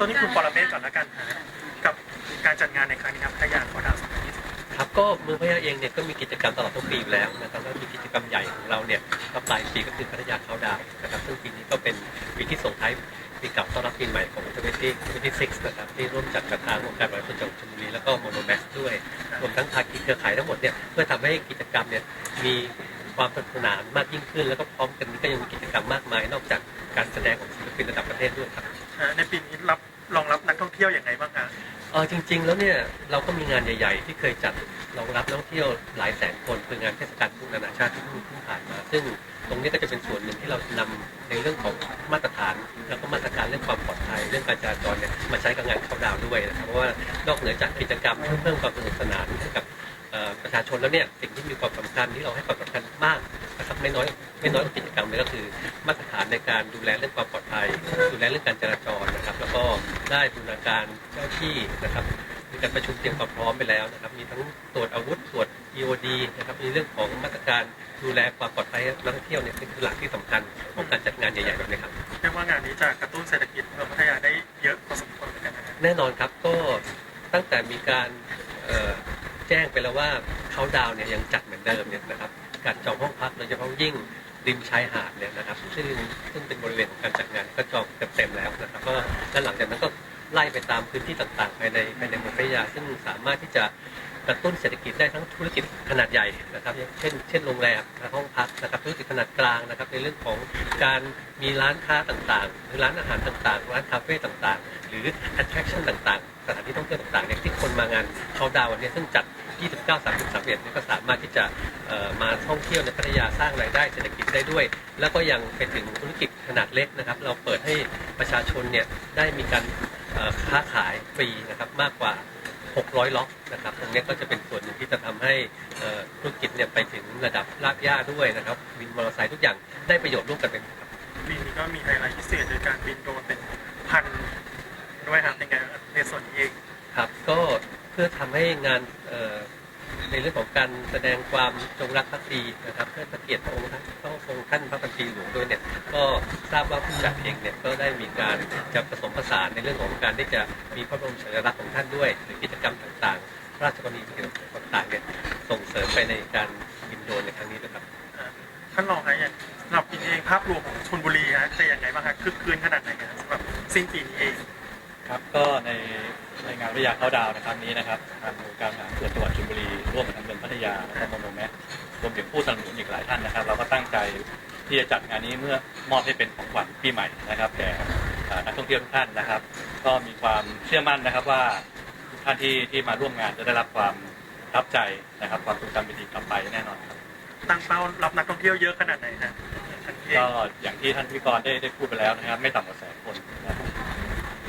ต้นที่คุณปรเมศก่อนละกันฮะกับการจัดงานในครั้งนี้ครับพัทยาเขาดาวน์2020ครับก็เมืองพัทยาเองเนี่ยก็มีกิจกรรมตลอดทั้งปีอยู่แล้วนะครับแล้วมีกิจกรรมใหญ่ของเราเนี่ยก็ปลายปีก็คือพัทยาเขาดาวน์นะครับซึ่งปีนี้ก็เป็นปีที่ส่งท้ายปีเก่าต้อนรับปีใหม่ของ20 26นะครับที่ร่วมจัดกับทางองค์การบริหารส่วนจังหวัดชลบุรีแล้วก็โมโนแมสด้วยรวมทั้งภาคีเครือข่ายทั้งหมดเนี่ยเพื่อทำให้กิจกรรมเนี่ยมีความสนุกสนานมากยิ่งขึ้น แล้วก็พร้อมกันนี้ก็ยังมีกิจกรรมมากมาย นอกจากการแสดงของศิลปินระดับประเทศด้วยครับฮะในปีนี้รับ รองรับนักท่องเที่ยวอย่างไรบ้างฮะเออจริง ๆ แล้วเนี่ยเราก็มีงานใหญ่ ๆ ที่เคยจัดรองรับนักท่องเที่ยวหลายแสนคนคืองานเทศกาลทุ่นานาชาติที่เพิ่งผ่านมา ซึ่งตรงนี้ก็จะเป็นส่วนหนึ่งที่เรานำในเรื่องของมาตรฐาน แล้วก็มาตรการเรื่องความปลอดภัยเรื่องการจราจรเนี่ยมาใช้กับงานเขาดาวด้วยนะครับเพราะว่านอกเหนือจากกิจกรรมเพื่อเพิ่มความสนุกสนานให้กับประชาชนแล้วเนี่ยสิ่งที่มีความสำคัญที่เราให้ความสำคัญมากนะครับไม่น้อยไม่น้อยกว่ากิจกรรมเลยก็คือ มาตรฐานในการดูแลเรื่องความปลอดภัย ดูแลเรื่องการจราจรนะครับ แล้วก็ ได้บูรณาการเจ้าที่นะครับมีการประชุมเตรียมความพร้อมไปแล้วนะครับ มีทั้งตรวจอาวุธตรวจ EOD นะครับ มีเรื่องของมาตรการดูแลความปลอดภัยนักท่องเที่ยวเนี่ยเป็นคือหลักที่สำคัญของการจัดงานใหญ่ๆแบบนี้ครับเรียกว่างานนี้จะกระตุ้นเศรษฐกิจเมืองพัทยาได้เยอะพอสมควรเหมือนกันนะฮะแน่นอนครับก็ตั้งแต่มีการเอ่อแจ้งไปแล้วว่าเขาดาวน์เนี่ยยังจัดเหมือนเดิมเนี่ยนะครับการจองห้องพักโดยเฉพาะยิ่ง ริมชายหาดเนี่ยนะครับซึ่งซึ่งเป็นบริเวณของการจัดงานก็จองเต็มๆแล้วนะครับก็และหลังจากนั้นก็ไล่ไปตามพื้นที่ต่างๆภายในภายในเมืองพัทยาซึ่งสามารถที่จะกระตุ้นเศรษฐกิจได้ทั้งธุรกิจขนาดใหญ่นะครับ เช่น เช่นโรงแรมและห้องพักนะครับธุรกิจขนาดกลางนะครับ ในเรื่องของการมีร้านค้าต่างๆ หรือร้านอาหารต่างๆ ร้านคาเฟ่ต่างๆ หรือ attraction ต่างๆ สถานที่ท่องเที่ยวต่างๆเนี่ยที่คนมางานเขาดาวน์วันนี้ซึ่งจัด 29 30 31เนี่ยก็สามารถที่จะเอ่อมาท่องเที่ยวในพัทยาสร้างรายได้เศรษฐกิจได้ด้วย แล้วก็ยังเป็นถึงธุรกิจขนาดเล็กนะครับ เราเปิดให้ประชาชนเนี่ยได้มีการเอ่อค้าขายฟรีนะครับมากกว่า 600 ล็อกนะครับ ตรงเนี้ยก็จะเป็นส่วนหนึ่งที่จะทำให้เอ่อธุรกิจเนี่ยไปถึงระดับรากหญ้าด้วยนะครับ วินมอเตอร์ไซค์ทุกอย่างได้ประโยชน์ร่วมกันเป็นครับ ปีนี้ก็มีไฮไลท์พิเศษโดยการบินโดรนเป็นพันด้วยครับในงานในส่วนนี้เอง ครับก็เพื่อทำ ให้งานเอ่อในเรื่องของการแสดงความจงรักภักดีนะครับเพื่อพระเกียรติพระองค์ท่านพระองค์ท่านพระบัญชีหลวงด้วยเนี่ยก็ทราบว่าผู้จัดเองเนี่ยก็ได้มีการจะผสมผสานในเรื่องของการที่จะมีพระบรมฉายาลักษณ์ของท่านด้วยหรือกิจกรรมต่างๆพระราชกรณียกิจต่างๆเนี่ยส่งเสริมไปในการบินโดรนในครั้งนี้ด้วยครับท่านรองฮะอย่างสำหรับปีนี้เองภาพรวมของชลบุรีฮะจะยังไงบ้างฮะคึกคืนขนาดไหนฮะสำหรับสิ้นปีนี้เองครับก็ใน ในงานวิทยาเข้าดาวน์ในครั้งนี้นะครับทางองค์การบริหารส่วนจังหวัดชลบุรีร่วมกับทางเมืองพัทยาและก็โมโนแมสรวมถึงผู้สนับสนุนอีกหลายท่านนะครับ เราก็ตั้งใจที่จะจัดงานนี้เมื่อมอบให้เป็นของขวัญปีใหม่นะครับแก่เอ่อนักท่องเที่ยวทุกท่านนะครับ ก็มีความเชื่อมั่นนะครับว่าทุกท่านที่ที่มาร่วมงานจะได้รับความประทับใจนะครับ ความทรงจำดีๆกลับไปแน่นอนครับตั้งเป้ารับนักท่องเที่ยวเยอะขนาดไหนฮะท่านเองก็อย่างที่ท่านพิธีกรได้ได้พูดไปแล้วนะครับ ไม่ต่ำกว่าแสนคนนะครับเ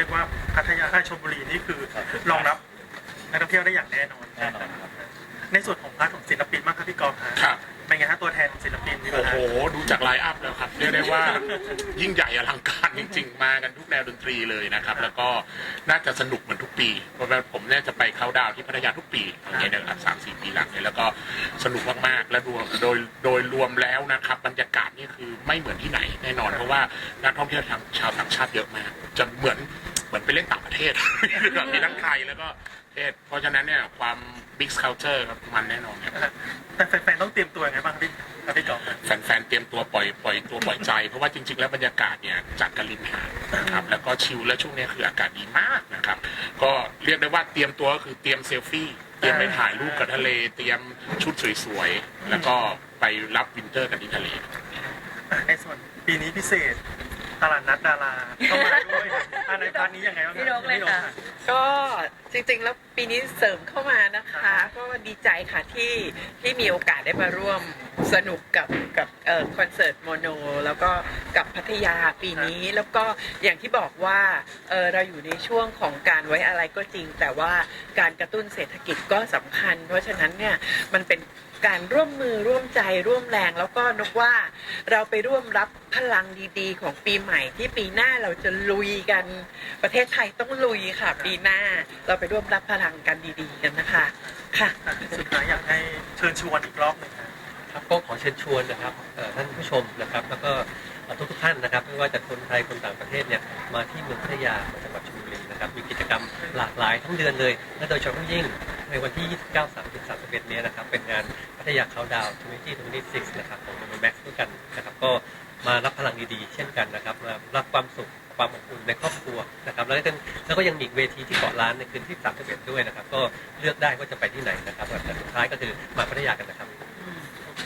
รียกว่าพัทยาให้ชลบุรีนี่คือรองรับนักท่องเที่ยวได้อย่างแน่นอนแน่นอนครับ ในส่วนของพาร์ทของศิลปินบ้างครับพี่กอล์ฟฮะครับ เป็นไงฮะตัวแทนของศิลปินนี่โอ้นะโห ฮะดูจากไลน์อัพแล้วครับ เรียกได้ว่ายิ่งใหญ่อลังการจริงๆ มากันทุกแนวดนตรีเลยนะครับ แล้วก็น่าจะสนุกเหมือนทุกปี เพราะว่าผมเนี่ยจะไปเข้าดาวน์ที่พัทยาทุกปีอย่างเงี้ยนะครับสามสี่ปีหลังเนี่ยแล้วก็สนุกมากๆ และดูโดยโดยรวมแล้วนะครับ บรรยากาศนี่คือไม่เหมือนที่ไหนแน่นอน เพราะว่านักท่องเที่ยวทางชาวต่างชาติเยอะมาก จะเหมือน เหมือนไปเล่นต่างประเทศ มีทั้งไทยแล้วก็ประเทศ เพราะฉะนั้นเนี่ยความ big culture ครับมันแน่นอนครับ แต่แฟนๆต้องเตรียมตัวยังไงบ้างครับพี่ครับพี่กอล์ฟแฟนๆ เตรียมตัวปล่อยปล่อยตัวปล่อยใจ เพราะว่าจริง ๆ แล้วบรรยากาศเนี่ยจัดกันริมหาดนะครับ แล้วก็ชิลและช่วงนี้คืออากาศดีมากนะครับ ก็เรียกได้ว่าเตรียมตัวก็คือเตรียมเซลฟี่ เตรียมไปถ่ายรูปกับทะเล เตรียมชุดสวยๆ แล้วก็ไปรับวินเตอร์กันที่ทะเลอะในส่วนปีนี้พิเศษ ตลาดนัดดาราเข้ามาด้วยอะในพาร์ทนี้ยังไงบ้างพี่นกเลยค่ะพี่นก็จริงๆ แล้วปีนี้เสริมเข้ามานะคะ ก็ดีใจค่ะที่ที่มีโอกาสได้มาร่วม สนุกกับกับเอ่อคอนเสิร์ตโมโน แล้วก็กับพัทยาปีนี้ แล้วก็อย่างที่บอกว่าเออเราอยู่ในช่วงของการไว้อะไรก็จริง แต่ว่าการกระตุ้นเศรษฐกิจก็สำคัญ เพราะฉะนั้นเนี่ยมันเป็นการร่วมมือร่วมใจร่วมแรงแล้วก็นกว่าเราไปร่วมรับพลังดีๆ ของปีใหม่ที่ปีหน้าเราจะลุยกันประเทศไทยต้องลุยค่ะ ปีหน้าเราไปร่วมรับพลังกันดีๆกันนะคะค่ะอะสุดท้ายอยากให้เชิญชวนอีกรอบหนึ่งครับครับ ก็ขอเชิญชวนนะครับท่านผู้ชมนะครับ แล้วก็ทุกทุกท่านนะครับ ไม่ว่าจะคนไทยคนต่างประเทศเนี่ยมาที่เมืองพัทยาจังหวัดชลบุรีนะครับมีกิจกรรมหลากหลายทั้งเดือนเลย และโดยเฉพาะยิ่งในวันที่ 29 30 31เนี้ยนะครับเป็นงานพัทยาเขาดาวน์2026นะครับของโมโนแม็กซ์ด้วยกันนะครับก็มารับพลังดีๆ เช่นกันนะครับมารับความสุขความอบอุ่นในครอบครัวนะครับแล้วก็แล้วก็ยังมีเวทีที่เกาะล้านในคืนที่31ด้วยนะครับ ก็เลือกได้ว่าจะไปที่ไหนนะครับแต่สุดท้ายก็คือมาพัทยากันนะครับ